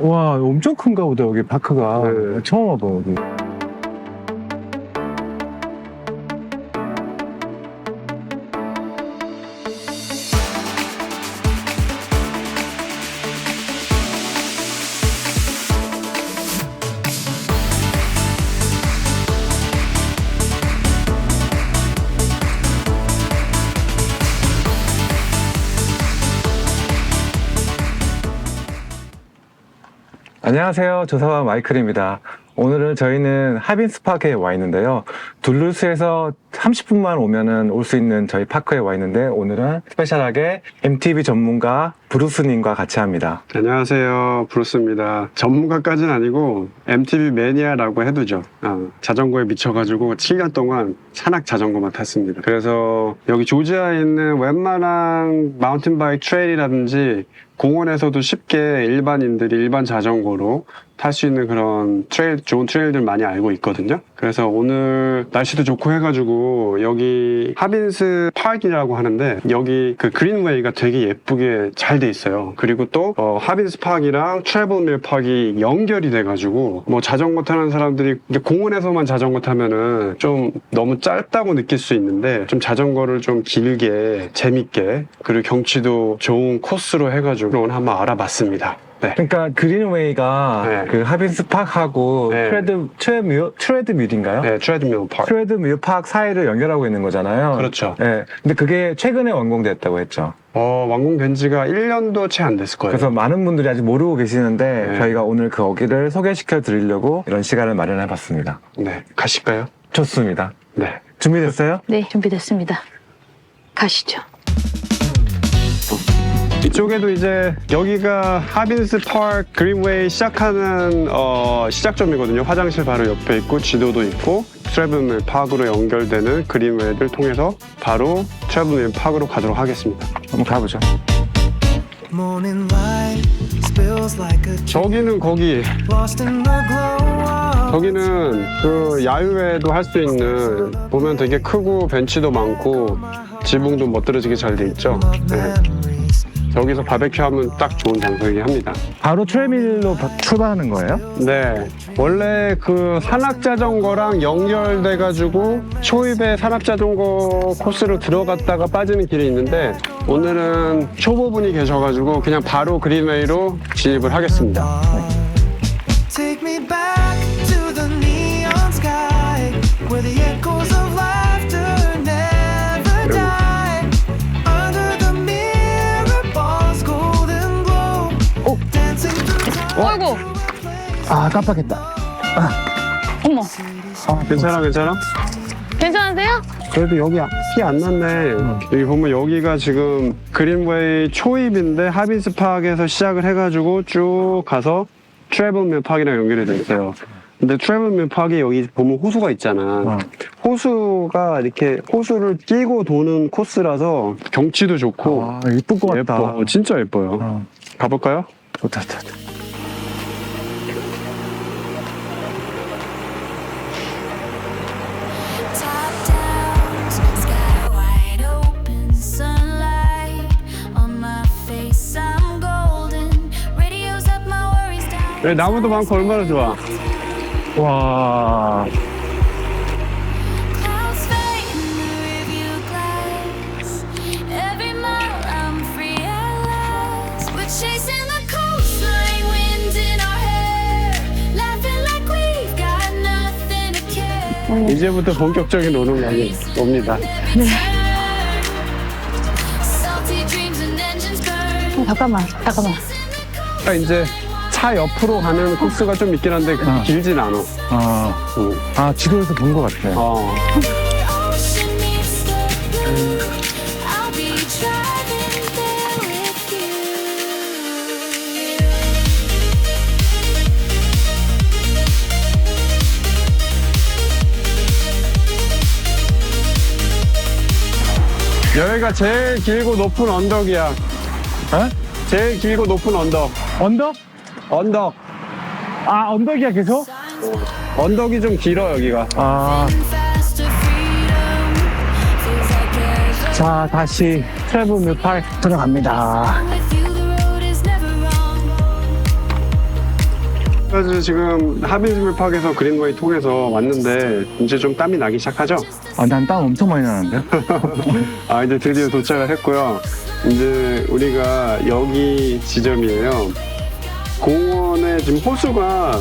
와 엄청 큰가 보다 여기 파크가 네. 처음 와봐 여기 안녕하세요. 조사관 마이클입니다. 오늘은 저희는 하빈스파크에 와 있는데요. 둘루스에서 30분만 오면은 올 수 있는 저희 파크에 와 있는데 오늘은 스페셜하게 MTV 전문가 브루스님과 같이 합니다 안녕하세요. 브루스입니다. 전문가까지는 아니고 MTV 매니아라고 해두죠. 아, 자전거에 미쳐가지고 7년 동안 산악 자전거만 탔습니다. 그래서 여기 조지아에 있는 웬만한 마운틴바이크 트레일이라든지 공원에서도 쉽게 일반인들이 일반 자전거로 탈 수 있는 그런 트레일, 좋은 트레일들 많이 알고 있거든요. 그래서 오늘 날씨도 좋고 해가지고 여기 하빈스 파크이라고 하는데 여기 그 그린웨이가 되게 예쁘게 잘돼 있어요. 그리고 또 어, 하빈스 파크이랑 트래블 밀 파크이 연결이 돼가지고 뭐 자전거 타는 사람들이 공원에서만 자전거 타면은 좀 너무 짧다고 느낄 수 있는데 좀 자전거를 좀 길게 재밌게 그리고 경치도 좋은 코스로 해가지고 한번 알아봤습니다. 네. 그러니까 그린웨이가 네. 그 하빈스 파크하고 네. 트레드 트레드 트레드밀인가요? 네, 트레드밀 파크. 트레드밀 파크 사이를 연결하고 있는 거잖아요. 그렇죠. 네. 근데 그게 최근에 완공됐다고 했죠. 어, 완공된 지가 1년도 채 안 됐을 거예요. 그래서 많은 분들이 아직 모르고 계시는데 네. 저희가 오늘 그 거기를 소개시켜 드리려고 이런 시간을 마련해 봤습니다. 네, 가실까요? 좋습니다. 네. 준비됐어요? 네, 준비됐습니다. 가시죠. 이쪽에도 이제 여기가 하빈스 파크 그린웨이 시작하는 어, 시작점이거든요. 화장실 바로 옆에 있고 지도도 있고 트래블밀 파크로 연결되는 그린웨이를 통해서 바로 트래블밀 파크로 가도록 하겠습니다. 한번 가보죠. 저기는 거기, 저기는 그 야유회도 할 수 있는 보면 되게 크고 벤치도 많고 지붕도 멋들어지게 잘 돼 있죠. 네. 저기서 바베큐 하면 딱 좋은 장소이긴 합니다. 바로 트레밀로 바- 출발하는 거예요? 네. 원래 그 산악자전거랑 연결돼가지고 초입에 산악자전거 코스로 들어갔다가 빠지는 길이 있는데 오늘은 초보분이 계셔가지고 그냥 바로 그린웨이로 진입을 하겠습니다. 아 깜빡했다. 어머, 괜찮아, 괜찮아? 괜찮으세요? 그래도 여기 피 안 났네. 여기 보면 여기가 지금 그린웨이 초입인데 하빈스 파크에서 시작을 해가지고 쭉 가서 트래블밀 파크랑 연결이 돼 있어요. 근데 트래블밀 파크에 여기 보면 호수가 있잖아. 어. 호수가 이렇게 호수를 끼고 도는 코스라서 경치도 좋고 아 이쁠 것 같다. 예뻐. 어, 진짜 예뻐요. 어, 가볼까요? 좋다 좋다. 좋다. 여기 나무도 많고 얼마나 좋아. 와. 이제부터 본격적인 노름이 옵니다. 어, 잠깐만, 잠깐만. 아, 이제 차 옆으로 가는 코스가 좀 있긴 한데 어. 길진 않아. 아, 응. 아 지도에서 본 것 같아. 어. Ocean meets the blue. I'll be driving there with you. 여기가 제일 길고 높은 언덕이야. 어? 제일 길고 높은 언덕. 언덕? 언덕. 아 언덕이야 계속? 언덕이 좀 길어 여기가. 아. 자 다시 트래블 뮤파크 들어갑니다. 그래서 지금 하빈스밀 파크에서 그린웨이 통해서 왔는데 이제 좀 땀이 나기 시작하죠? 아, 난 땀 엄청 많이 나는데? 아 이제 드디어 도착을 했고요. 이제 우리가 여기 지점이에요. 공원에 지금 호수가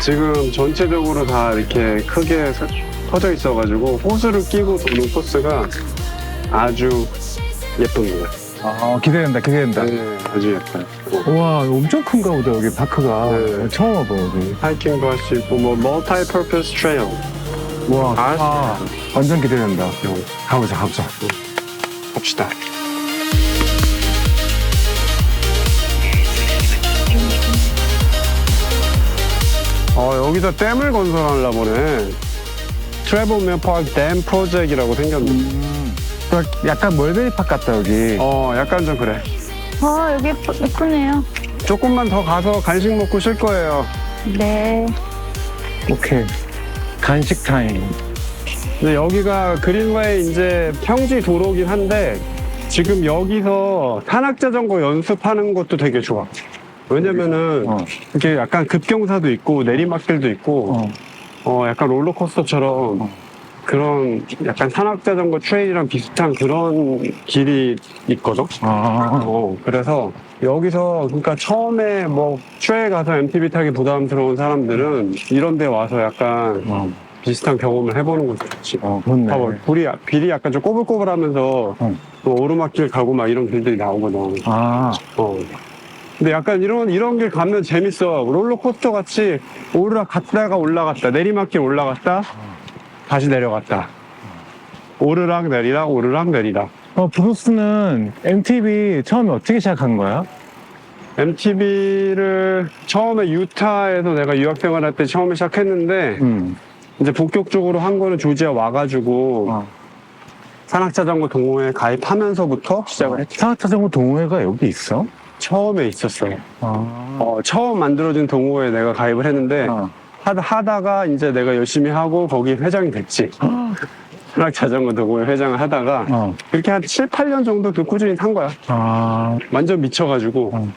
지금 전체적으로 다 이렇게 크게 서- 퍼져 있어가지고 호수를 끼고 도는 코스가 아주 예쁩니다. 아, 기대된다, 기대된다. 네, 아주 예뻐요. 우와, 엄청 큰가 보다, 여기 파크가. 네. 처음 와봐, 여기. 하이킹도 할 수 있고 뭐 멀티-퍼포스 트레일 우와, 아, 아, 완전 기대된다. 가보자, 가보자. 봅시다. 어, 여기서 댐을 건설하려 보네. 트래블맨 파크 댐 프로젝트라고 생겼네. 음. 약간 멀베리 파크 같다, 여기. 어, 약간 좀 그래. 아, 여기 예쁘, 예쁘네요. 조금만 더 가서 간식 먹고 쉴 거예요. 네. 오케이. 간식 타임. 근데 여기가 그린웨이 이제 평지 도로긴 한데 지금 여기서 산악 자전거 연습하는 것도 되게 좋아. 왜냐면은 어. 이렇게 약간 급경사도 있고 내리막길도 있고 어. 어, 약간 롤러코스터처럼 어. 그런 약간 산악자전거 트레일이랑 비슷한 그런 길이 있거든. 아, 어, 그래서 여기서 그러니까 처음에 뭐 트레일 가서 MTB 타기 부담스러운 사람들은 이런 데 와서 약간 어, 비슷한 경험을 해보는 것도 좋지. 어, 그렇네. 봐봐, 불이, 빌이 약간 좀 꼬불꼬불하면서 어. 또 오르막길 가고 막 이런 길들이 나오거든. 아, 어. 근데 약간 이런 이런 길 가면 재밌어. 롤러코스터 같이 오르락 갔다가 올라갔다 내리막길 올라갔다 다시 내려갔다. 오르락 내리락 오르락 내리락. 어, 브루스는 MTV 처음에 어떻게 시작한 거야? MTB를 처음에 유타에서 내가 유학 생활 할 때 처음에 시작했는데 음. 이제 본격적으로 한 거는 조지아 와가지고 어. 산악자전거 동호회 가입하면서부터 시작을 했지. 산악자전거 동호회가 여기 있어? 처음에 있었어요. 아. 어, 처음 만들어진 동호회에 내가 가입을 했는데 어. 하다, 하다가 이제 내가 열심히 하고 거기 회장이 됐지. 산악 자전거 동호회 회장을 하다가 어. 그렇게 한 7, 8년 정도 그 꾸준히 탄 거야. 아. 완전 미쳐가지고. 어.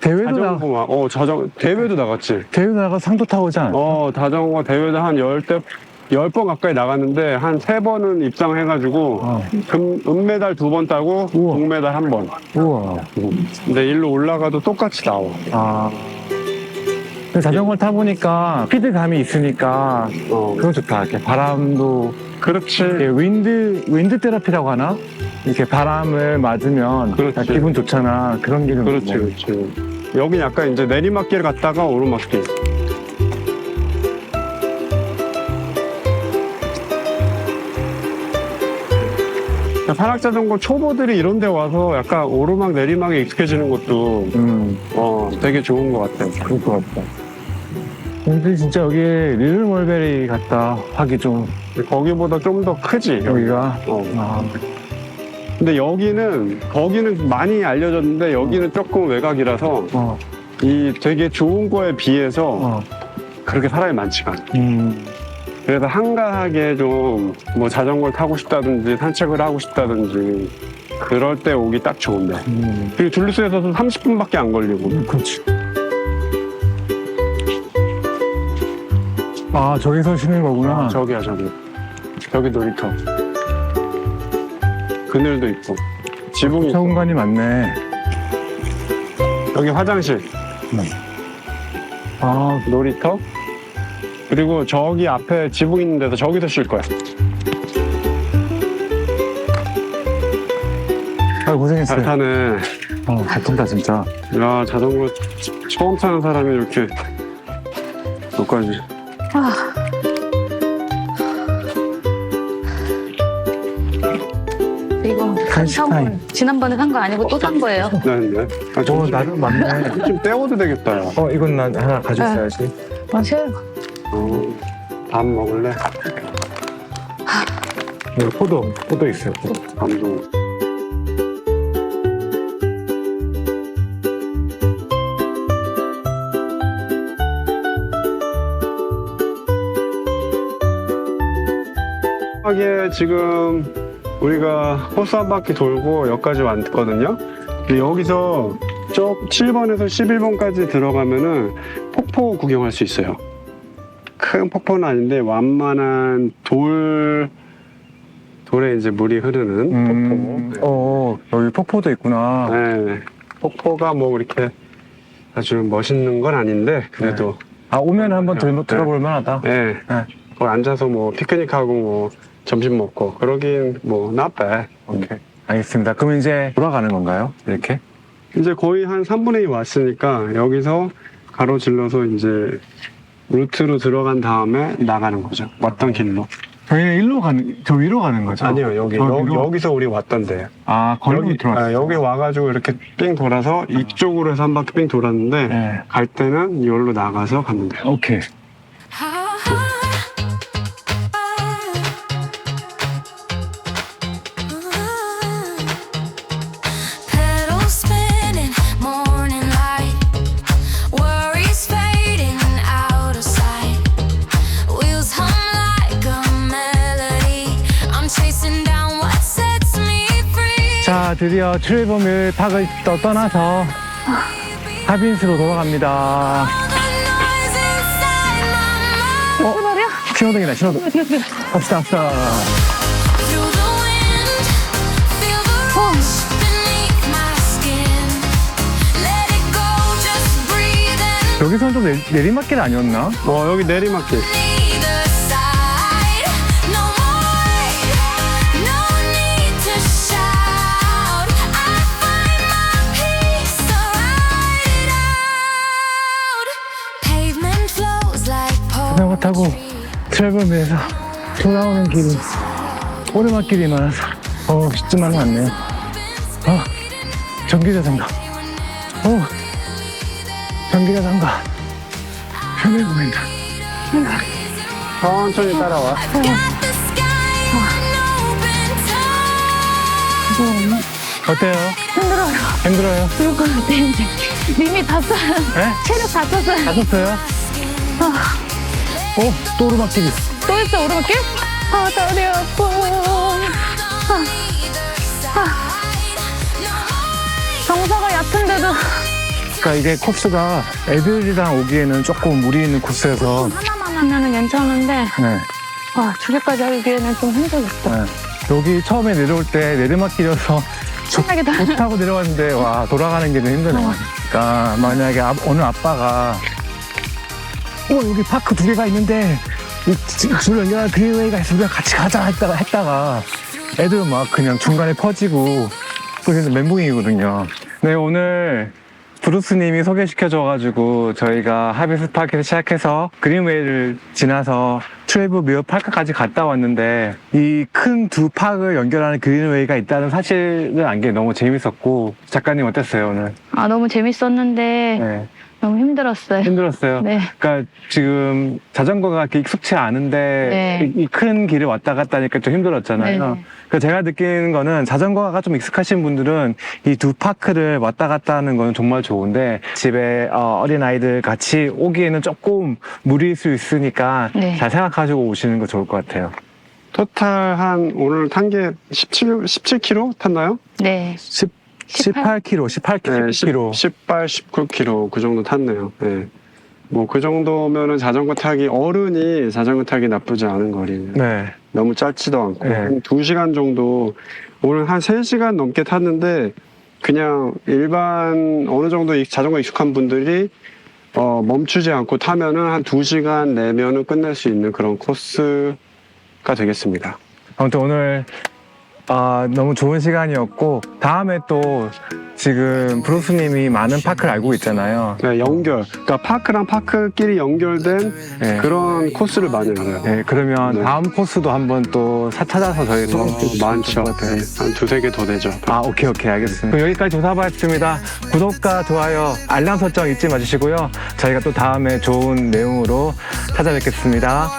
대회도 나, 자전거만, 어, 자전 대회도 나갔지. 대회 나가 상도 타고 오지 않았어? 어, 자전거 대회도 한 열 대, 열 번 가까이 나갔는데 한 세 번은 입상해가지고 어. 금, 은메달 두 번 따고 우와. 동메달 한 번. 우와. 근데 일로 올라가도 똑같이 나와. 아. 근데 자전거를 타보니까 피드감이 있으니까 어, 그거 좋다. 이렇게 바람도 그렇지. 이렇게 윈드 윈드 테라피라고 하나? 이렇게 바람을 맞으면 그렇지. 기분 좋잖아. 그런 기분. 그렇지, 그렇지. 여긴 약간 이제 내리막길 갔다가 오르막길. 그러니까 산악자전거 초보들이 이런 데 와서 약간 오르막 내리막에 익숙해지는 것도 음, 어, 되게 좋은 것 같아요. 그럴 것 같다. 근데 진짜 여기 리틀 몰베리 같다 하기 좀 거기보다 좀 더 크지, 여기가. 여기가 어. 아, 근데 여기는, 거기는 많이 알려졌는데 여기는 조금 외곽이라서 어, 이 되게 좋은 거에 비해서 어, 그렇게 사람이 많지가 않아. 음, 그래서 한가하게 좀 뭐 자전거를 타고 싶다든지 산책을 하고 싶다든지 그럴 때 오기 딱 좋은데. 음, 그리고 둘리스에서도 30분밖에 안 걸리고. 그렇지. 아 저기서 쉬는 거구나. 저기야 저기. 저기 놀이터. 그늘도 있고. 지붕이 차 있고. 공간이 많네. 여기 화장실. 아, 놀이터 그리고 저기 앞에 지붕 있는 데서 저기서 쉴 거야 아 고생했어요. 잘 타네 어, 잘 탄다 진짜. 야 자전거 처음 타는 사람이 이렇게 여기까지 이거 간식. 지난번에 산 거 아니고 또 산 거예요. 네 네 아, 어, 좀, 나도 맞네. 좀 때워도 되겠다 야. 어, 이건 나 하나 가져있어야지. 마셔요. 어, 밥 먹을래? 여기 포도, 포도 있어요. 포도. 감동. 하게 지금 우리가 호수 한 바퀴 돌고 여기까지 왔거든요. 근데 여기서 이쪽 7번에서 11번까지 들어가면은 폭포 구경할 수 있어요. 큰 폭포는 아닌데 완만한 돌 돌에 이제 물이 흐르는 음, 폭포. 어, 여기 폭포도 있구나. 네. 폭포가 뭐 이렇게 아주 멋있는 건 아닌데 그래도 아, 오면 한번 들, 네. 들어볼 만하다. 네. 네. 거기 앉아서 뭐 피크닉하고 뭐 점심 먹고 그러긴 뭐 나빠. 오케이. 알겠습니다. 그럼 이제 돌아가는 건가요? 이렇게? 이제 거의 한 3분의 2 왔으니까 여기서 가로질러서 이제 루트로 들어간 다음에 나가는 거죠. 왔던 길로. 저희는 일로 가는, 저 위로 가는 거죠? 아니요, 여기, 저기로? 여, 기서 우리 왔던데. 아, 여기, 들어왔어요. 아, 여기 와가지고 이렇게 삥 돌아서 이쪽으로 해서 한 바퀴 삥 돌았는데 네. 갈 때는 이걸로 나가서 가면 돼요. 오케이. 드디어 파크를 떠- 떠나서 하빈스로 돌아갑니다. 출발이야? 신호등이다, 신호등. 갑시다, 갑시다. 여기서는 좀 내, 내리막길 아니었나? 어, 여기 내리막길. 타고. 트레이버밀에서 돌아오는 길이 오르막길이 많아서 어, 쉽지만은 않네요. 어, 전기자전거. 어, 전기자전거. 편해 보인다. 천천히 따라와. Open top. 어때요? 힘들어요. 힘들어요? 그럴 것 같아, 이제. 이미 다 써요. 네? 체력 다 썼어요. 다 썼어요? 어, 또 오르막길이. 또 있어, 오르막길? 아, 다리 아파. 정서가 얕은데도 그러니까 이게 코스가 애들이랑 오기에는 조금 무리 있는 코스여서 하나만 하면은 괜찮은데, 네, 와, 두 개까지 하기에는 좀 힘들겠다. 네. 여기 처음에 내려올 때 내리막길이어서 신나게 다. 못 타고 내려왔는데 와 돌아가는 게 좀 힘드네 요. 그러니까 만약에 아- 어느 아빠가 어 여기 파크 두 개가 있는데 줄 연결한 그린웨이가 있으면 같이 가자 했다가 했다가 애들은 막 그냥 중간에 퍼지고 그래서 멘붕이거든요. 네 오늘 브루스님이 소개시켜줘가지고 저희가 하비스 파크에서 시작해서 그린웨이를 지나서 트레이브 미어 파크까지 갔다 왔는데 이 큰 두 파크를 연결하는 그린웨이가 있다는 사실을 안 게 너무 재밌었고 작가님 어땠어요 오늘? 아, 너무 재밌었는데, 네. 너무 힘들었어요. 힘들었어요. 네. 그러니까 지금 자전거가 그렇게 익숙치 않은데 네. 이 큰 길을 왔다 갔다 하니까 좀 힘들었잖아요. 네. 그러니까 제가 느끼는 거는 자전거가 좀 익숙하신 분들은 이 두 파크를 왔다 갔다 하는 거는 정말 좋은데 집에 어, 린 아이들 같이 오기에는 조금 무리일 수 있으니까 네. 잘 생각하시고 오시는 거 좋을 것 같아요. 토탈 한 오늘 탄 게 17, 17km 탔나요? 네. 10, 18? 18km, 18km. 네, 10, 18, 19km 그 정도 탔네요. 네. 뭐그 정도면은 자전거 타기 어른이 자전거 타기 나쁘지 않은 거리네요. 네. 너무 짧지도 않고 네. 한 2시간 정도 오늘 한 3시간 넘게 탔는데 그냥 일반 어느 정도 이 자전거 익숙한 분들이 어, 멈추지 않고 타면은 한 2시간 내면은 끝낼 수 있는 그런 코스가 되겠습니다. 아무튼 오늘 아, 너무 좋은 시간이었고 다음에 또 지금 브루스님이 많은 파크를 알고 있잖아요. 네, 연결. 그러니까 파크랑 파크끼리 연결된 네. 그런 코스를 많이 알아요. 네, 그러면 네. 다음 코스도 한번 또 사- 찾아서 저희도 많죠. 것 같아요. 네, 한 두세 개 더 되죠. 아, 오케이, 오케이, 알겠습니다. 그럼 여기까지 조사봤습니다. 구독과 좋아요, 알람 설정 잊지 마주시고요. 저희가 또 다음에 좋은 내용으로 찾아뵙겠습니다.